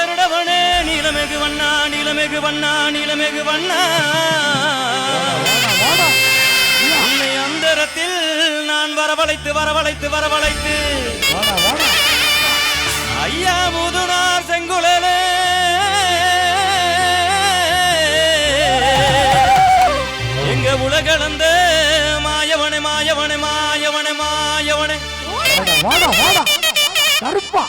கருடவனே நீலமெகு வண்ணா நீலமெகு வண்ணா நீலமெகு வண்ணா. உன்னை அந்தரத்தில் நான் வரவழைத்து வரவழைத்து வரவழைத்து. ஐயா முதுனார் செங்குழலே. எங்க உலகளந்த மாயவனே மாயவனே மாயவனே மாயவனே. வாடா வாடா வாடா. கருப்பா.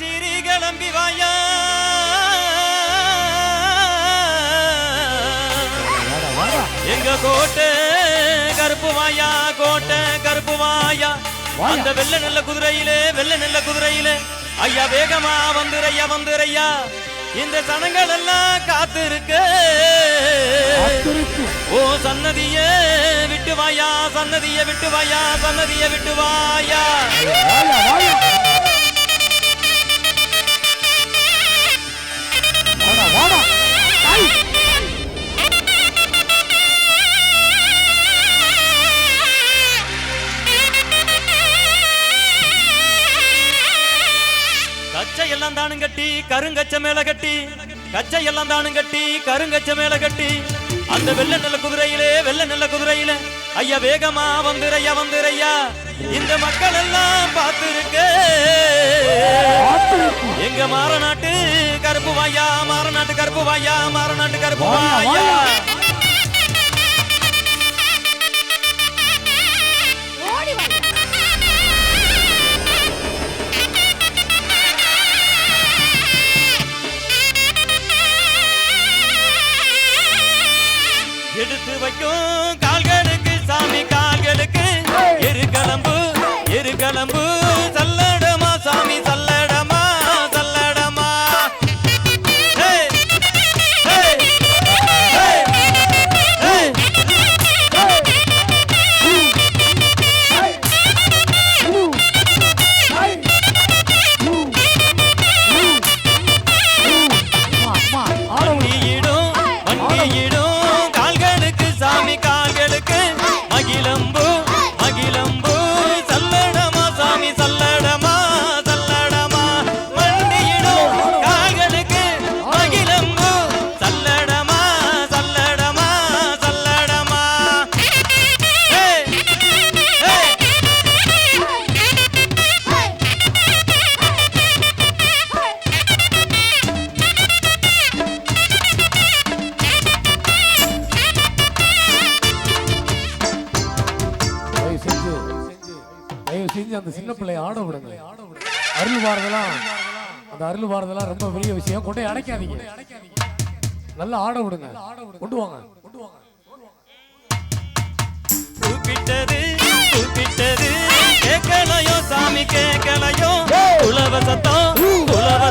சிறி கிளம்பி வாயா. எங்க கோட்டை கருப்பு வாயா கோட்டை கருப்பு வாயா. அந்த வெள்ள நெல்ல குதிரையிலே வெள்ள நெல்ல குதிரையிலே. ஐயா வேகமா வந்துரையா வந்துரையா. இந்த சனங்கள் எல்லாம் காத்திருக்கு. ஓ சன்னதியே விட்டு வாயா சன்னதிய விட்டு வாயா சன்னதிய விட்டு வாயா. எல்லாம் கட்டி கருங்கச்ச மேல கட்டி கச்சை எல்லாம் தானும் கட்டி கருங்கச்ச மேல கட்டி. அந்த வெள்ள நெல்ல குதிரையிலே வெள்ள நெல்ல குதிரையிலே ஐயா வேகமா வந்துரையா வந்துரையா. இந்த மக்கள் எல்லாம் பார்த்திருக்க எங்க மாறநாட்டு கருப்பு வாயா மாறநாட்டு கருப்பு வாயா மாறநாட்டு கருப்பு வாயா, வைக்கும். கால்களுக்கு சாமி கால்களுக்கு எரு கிளம்பு எரு கிளம்பு சல்லடமா சாமி சல்லடமா ஆட விடுங்க அருள் வாரதெல்லாம் அந்த அருள் வாரதெல்லாம் ரொம்ப பெரிய விஷயம். கொண்டு அடைக்காதீங்க. நல்லா ஆட விடுங்க கொண்டு வாங்க. கொண்டு வாங்க கூப்பிட்டது கூப்பிட்டது. கேட்கலையோ சாமி கேட்கலையோ. உலவ சத்தம் உலவ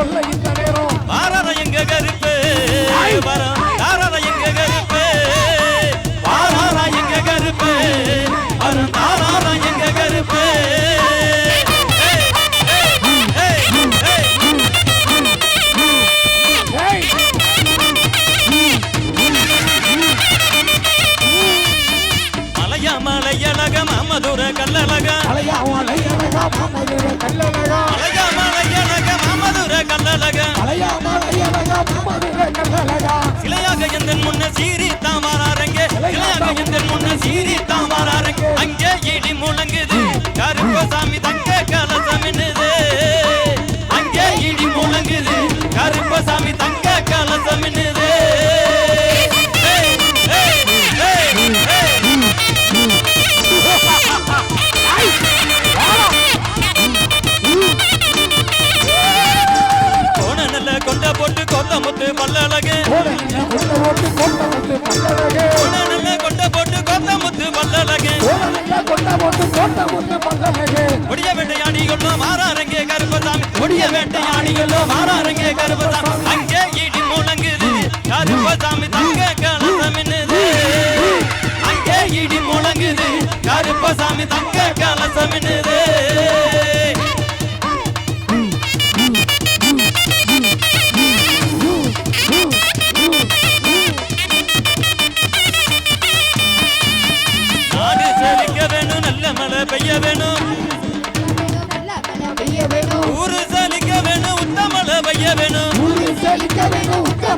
சொல்ல இந்த நேரம் வாரர எங்க கருப்பு வாரர எங்க கருப்பு வாரர எங்க கருப்பு வாரர எங்க கருப்பு மலையழக மமதுர மலையழகா மமதுர கல்லழகா கல்லழகா சிலையாக எந்த முன்ன சீரி தாமாரங்க சிலையாக போட்டு பல்லழகு நல்ல கொண்ட போட்டு கோத்த முத்து பல்லழகு ஒடிய வேட்டையாடிகளோ மாறாரங்கே கருப்பதாம். ஒடிய வேட்டையாடிகளோ மாறாரங்கே கருப்பதாம். அங்கே ஈடி முழங்குது. கருப்பதாமி தங்க கலசமின்னுது அங்கே ஈடி முழங்குது. கருப்பசாமி தங்க கலசமின்னுது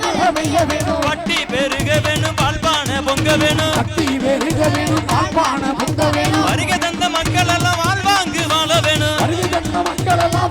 வேணும் வட்டி பெருக வேணும் பால்பான பொங்க வேணும். சக்தி பெருக வேணும் பால்பான பொங்க வேணும். வருகை தந்த மக்கள் எல்லாம் வாழ்வாங்கு வாழ வேணும். வருகை தந்த மக்கள் எல்லாம்